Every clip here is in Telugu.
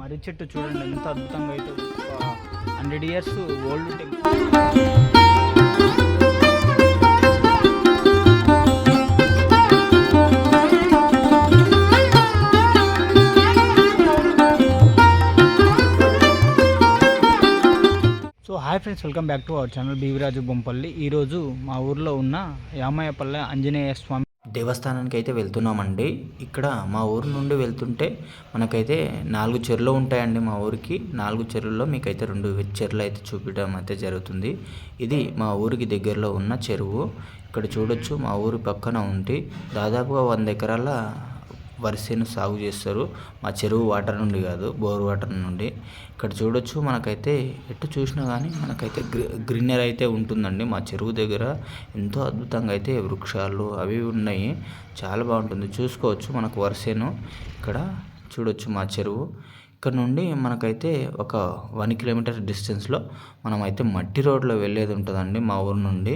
మర్రి చెట్టు చూడండి ఎంత అద్భుతంగా అయితే hundred years old temple so hi friends welcome back to our channel BV Raju Bompalli ఈరోజు మా ఊర్లో ఉన్న యామయ్యపల్లె ఆంజనేయ స్వామి దేవస్థానానికి అయితే వెళ్తున్నామండి. ఇక్కడ మా ఊరు నుండి వెళ్తుంటే మనకైతే నాలుగు చెరువులు ఉంటాయండి మా ఊరికి. నాలుగు చెరువుల్లో మీకైతే రెండు చెరువులు అయితే చూపించడం అయితే జరుగుతుంది. ఇది మా ఊరికి దగ్గరలో ఉన్న చెరువు. ఇక్కడ చూడొచ్చు మా ఊరి పక్కన ఉంది దాదాపుగా వంద ఎకరాల వరిసేను సాగు చేస్తారు. మా చెరువు వాటర్ నుండి కాదు బోర్ వాటర్ నుండి. ఇక్కడ చూడొచ్చు మనకైతే ఎటు చూసినా కానీ మనకైతే గ్రీ గ్రీనరీ అయితే ఉంటుందండి. మా చెరువు దగ్గర ఎంతో అద్భుతంగా అయితే వృక్షాలు అవి ఉన్నాయి. చాలా బాగుంటుంది. చూసుకోవచ్చు మనకు వరిసేను. ఇక్కడ చూడొచ్చు మా చెరువు. ఇక్కడ నుండి మనకైతే ఒక వన్ కిలోమీటర్ డిస్టెన్స్లో మనమైతే మట్టి రోడ్లో వెళ్ళేది ఉంటుందండి మా ఊరు నుండి.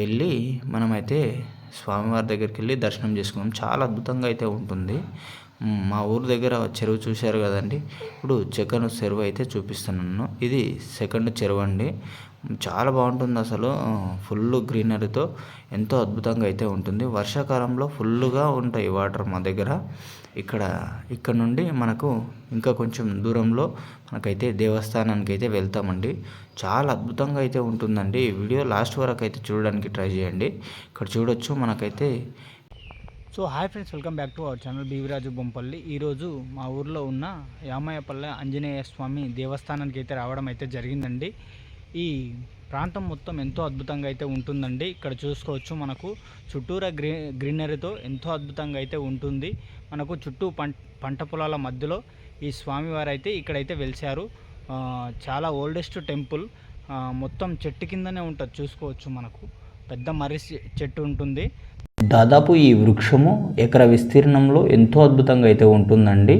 వెళ్ళి మనమైతే స్వామివారి దగ్గరికి వెళ్ళి దర్శనం చేసుకున్నాం. చాలా అద్భుతంగా అయితే ఉంటుంది. మా ఊరు దగ్గర చెరువు చూశారు కదండి. ఇప్పుడు సెకండ్ చెరువు అయితే చూపిస్తున్నాను ఇది సెకండ్ చెరువు అండి. చాలా బాగుంటుంది అసలు. ఫుల్ గ్రీనరీతో ఎంతో అద్భుతంగా అయితే ఉంటుంది. వర్షాకాలంలో ఫుల్గా ఉంటాయి వాటర్ మా దగ్గర. ఇక్కడ ఇక్కడ నుండి మనకు ఇంకా కొంచెం దూరంలో మనకైతే దేవస్థానానికి అయితే వెళ్తామండి. చాలా అద్భుతంగా అయితే ఉంటుందండి. ఈ వీడియో లాస్ట్ వరకు అయితే చూడడానికి ట్రై చేయండి. ఇక్కడ చూడొచ్చు మనకైతే. So hi friends welcome back to our channel BV Raju Bompalli. ఈరోజు మా ఊర్లో ఉన్న యామయ్యపల్లె ఆంజనేయ స్వామి దేవస్థానానికి అయితే రావడం అయితే జరిగిందండి. ఈ ప్రాంతం మొత్తం ఎంతో అద్భుతంగా అయితే ఉంటుందండి. ఇక్కడ చూసుకోవచ్చు మనకు చుట్టూరా గ్రీ గ్రీనరీతో ఎంతో అద్భుతంగా అయితే ఉంటుంది. మనకు చుట్టూ పంట పంట పొలాల మధ్యలో ఈ స్వామివారు అయితే ఇక్కడైతే వెలిశారు. చాలా ఓల్డెస్ట్ టెంపుల్. మొత్తం చెట్టు కిందనే ఉంటుంది చూసుకోవచ్చు మనకు. పెద్ద మర్రి చెట్టు ఉంటుంది. దాదాపు ఈ వృక్షము ఎకర విస్తీర్ణంలో ఎంతో అద్భుతంగా అయితే ఉంటుందండి.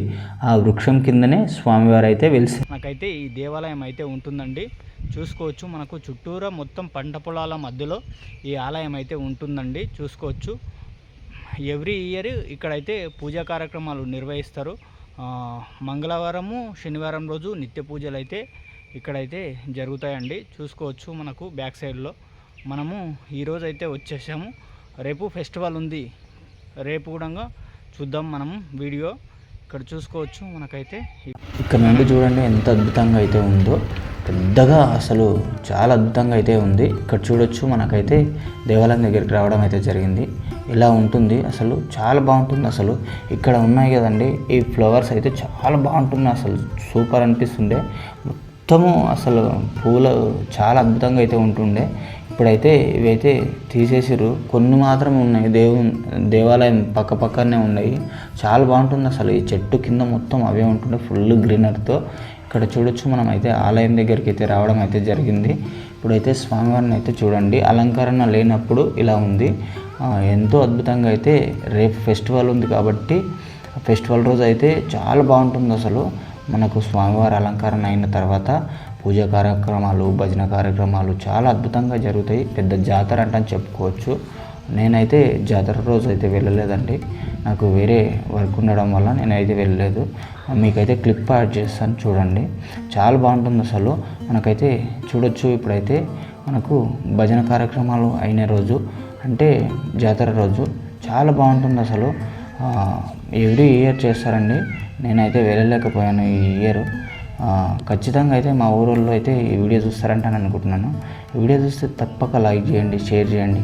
ఆ వృక్షం కిందనే స్వామివారు అయితే వెలిసి మనకైతే ఈ దేవాలయం అయితే ఉంటుందండి. చూసుకోవచ్చు మనకు చుట్టూరా మొత్తం పంట పొలాల మధ్యలో ఈ ఆలయం అయితే ఉంటుందండి. చూసుకోవచ్చు. ఎవ్రీ ఇయర్ ఇక్కడైతే పూజా కార్యక్రమాలు నిర్వహిస్తారు. మంగళవారము శనివారం రోజు నిత్య పూజలు అయితే ఇక్కడైతే జరుగుతాయండి. చూసుకోవచ్చు మనకు బ్యాక్ సైడ్లో. మనము ఈరోజు అయితే వచ్చేసాము. రేపు ఫెస్టివల్ ఉంది. రేపు కూడా చూద్దాం మనం వీడియో. ఇక్కడ చూసుకోవచ్చు మనకైతే. ఇక్కడ నుండి చూడండి ఎంత అద్భుతంగా అయితే ఉందో. పెద్దగా అసలు చాలా అద్భుతంగా అయితే ఉంది. ఇక్కడ చూడొచ్చు మనకైతే దేవాలయం దగ్గరికి రావడం అయితే జరిగింది. ఇలా ఉంటుంది అసలు చాలా బాగుంటుంది అసలు. ఇక్కడ ఉన్నాయి కదండి ఈ ఫ్లవర్స్ అయితే చాలా బాగుంటుంది అసలు. సూపర్ అనిపిస్తుండే. మొత్తము అసలు పూలు చాలా అద్భుతంగా అయితే ఉంటుండే. ఇప్పుడైతే ఇవైతే తీసేసిర్రు. కొన్ని మాత్రం ఉన్నాయి. దేవు దేవాలయం పక్క పక్కనే ఉన్నాయి. చాలా బాగుంటుంది అసలు. ఈ చెట్టు కింద మొత్తం అవే ఉంటుండే. ఫుల్ గ్రీనరీతో ఇక్కడ చూడొచ్చు మనం అయితే ఆలయం దగ్గరికి అయితే రావడం అయితే జరిగింది. ఇప్పుడైతే స్వామివారిని అయితే చూడండి. అలంకరణ లేనప్పుడు ఇలా ఉంది. ఎంతో అద్భుతంగా అయితే రేపు ఫెస్టివల్ ఉంది కాబట్టి ఫెస్టివల్ రోజు అయితే చాలా బాగుంటుంది అసలు. మనకు స్వామివారి అలంకరణ అయిన తర్వాత పూజా కార్యక్రమాలు భజన కార్యక్రమాలు చాలా అద్భుతంగా జరుగుతాయి. పెద్ద జాతర అంటని చెప్పుకోవచ్చు. నేనైతే జాతర రోజు అయితే వెళ్ళలేదండి. నాకు వేరే వర్క్ ఉండడం వల్ల నేనైతే వెళ్ళలేదు. మీకైతే క్లిప్ యాడ్ చేస్తాను చూడండి. చాలా బాగుంటుంది అసలు. మనకైతే చూడొచ్చు ఇప్పుడైతే. మనకు భజన కార్యక్రమాలు అయిన రోజు అంటే జాతర రోజు చాలా బాగుంటుంది అసలు. ఎవ్రీ ఇయర్ చేస్తారండి. నేనైతే వెళ్ళలేకపోయాను ఈ ఇయర్. ఖచ్చితంగా అయితే మా ఊరోళ్ళు అయితే ఈ వీడియో చూస్తారంటాను అనుకుంటున్నాను. ఈ వీడియో చూస్తే తప్పక లైక్ చేయండి షేర్ చేయండి.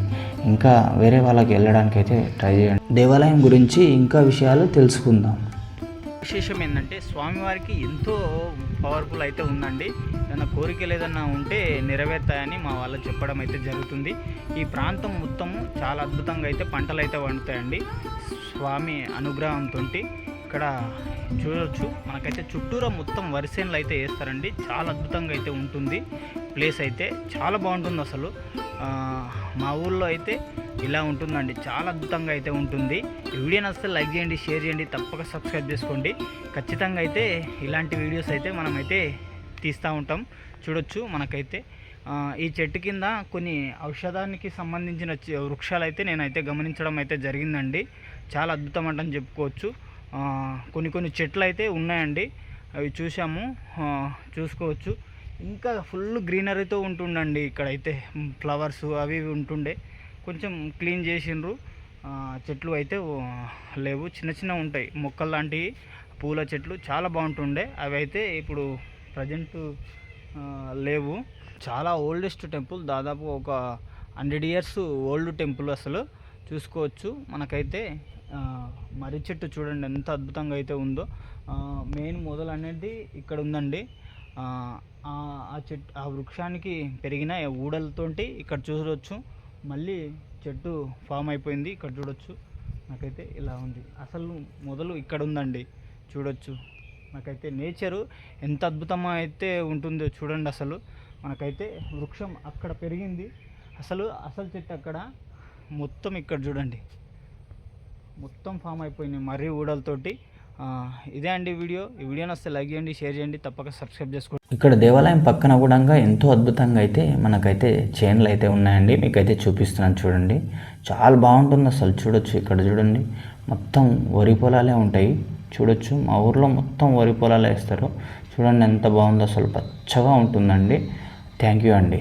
ఇంకా వేరే వాళ్ళకి వెళ్ళడానికి అయితే ట్రై చేయండి. దేవాలయం గురించి ఇంకా విషయాలు తెలుసుకుందాం. విశేషం ఏంటంటే స్వామివారికి ఎంతో పవర్ఫుల్ అయితే ఉందండి. ఏదైనా కోరికలు ఏదైనా ఉంటే నెరవేర్తాయని మా వాళ్ళు చెప్పడం అయితే జరుగుతుంది. ఈ ప్రాంతం మొత్తము చాలా అద్భుతంగా అయితే పంటలు అయితే పండుతాయండి. స్వామి అనుగ్రహంతో ఇక్కడ చూడొచ్చు. మనకైతే చుట్టూరా మొత్తం వరిసేన్లు అయితే వేస్తారండి. చాలా అద్భుతంగా అయితే ఉంటుంది. ప్లేస్ అయితే చాలా బాగుంటుంది అసలు. మా ఊళ్ళో అయితే ఇలా ఉంటుందండి. చాలా అద్భుతంగా అయితే ఉంటుంది. ఈ వీడియో నచ్చితే లైక్ చేయండి షేర్ చేయండి తప్పక సబ్స్క్రైబ్ చేసుకోండి. ఖచ్చితంగా అయితే ఇలాంటి వీడియోస్ అయితే మనమైతే తీస్తూ ఉంటాం. చూడొచ్చు మనకైతే. ఈ చెట్టు కింద కొన్ని ఔషధానికి సంబంధించిన వృక్షాలు అయితే నేనైతే గమనించడం అయితే జరిగిందండి. చాలా అద్భుతం అంటని చెప్పుకోవచ్చు. కొన్ని కొన్ని చెట్లు అయితే ఉన్నాయండి. అవి చూసాము చూసుకోవచ్చు. ఇంకా ఫుల్ గ్రీనరీతో ఉంటుండండి ఇక్కడైతే. ఫ్లవర్స్ అవి ఇవి ఉంటుండే. కొంచెం క్లీన్ చేసిండ్రు. చెట్లు అయితే లేవు. చిన్న చిన్న ఉంటాయి. మొక్కలు లాంటివి పూల చెట్లు చాలా బాగుంటుండే. అవి అయితే ఇప్పుడు ప్రజెంట్ లేవు. చాలా ఓల్డెస్ట్ టెంపుల్. దాదాపు ఒక హండ్రెడ్ ఇయర్స్ ఓల్డ్ టెంపుల్ అసలు. చూసుకోవచ్చు. మనకైతే మర్రి చెట్టు చూడండి ఎంత అద్భుతంగా అయితే ఉందో. మెయిన్ మొదలు అనేది ఇక్కడ ఉందండి. ఆ, చెట్టు ఆ వృక్షానికి పెరిగిన ఊడలతోటి ఇక్కడ చూడవచ్చు మళ్ళీ చెట్టు ఫామ్ అయిపోయింది ఇక్కడ చూడొచ్చు. నాకైతే ఇలా ఉంది. అసలు మొదలు ఇక్కడ ఉందండి. చూడొచ్చు. నాకైతే నేచరు ఎంత అద్భుతమా అయితే ఉంటుందో చూడండి అసలు. మనకైతే వృక్షం అక్కడ పెరిగింది. అసలు అసలు చెట్టు అక్కడ మొత్తం ఇక్కడ చూడండి. మొత్తం ఫామ్ అయిపోయినాయి మర్రి ఊడలతోటి. ఇదే అండి వీడియో. ఈ వీడియోని వస్తే లైక్ చేయండి షేర్ చేయండి తప్పక సబ్స్క్రైబ్ చేసుకోండి. ఇక్కడ దేవాలయం పక్కన కూడా ఎంతో అద్భుతంగా అయితే మనకైతే చైన్లు అయితే ఉన్నాయండి. మీకైతే చూపిస్తున్నాను చూడండి. చాలా బాగుంటుంది అసలు. చూడొచ్చు ఇక్కడ చూడండి. మొత్తం వరి పొలాలే ఉంటాయి. చూడొచ్చు. మా ఊర్లో మొత్తం వరి పొలాలే వేస్తారు. చూడండి ఎంత బాగుందో అసలు. పచ్చగా ఉంటుందండి. థ్యాంక్ యూ అండి.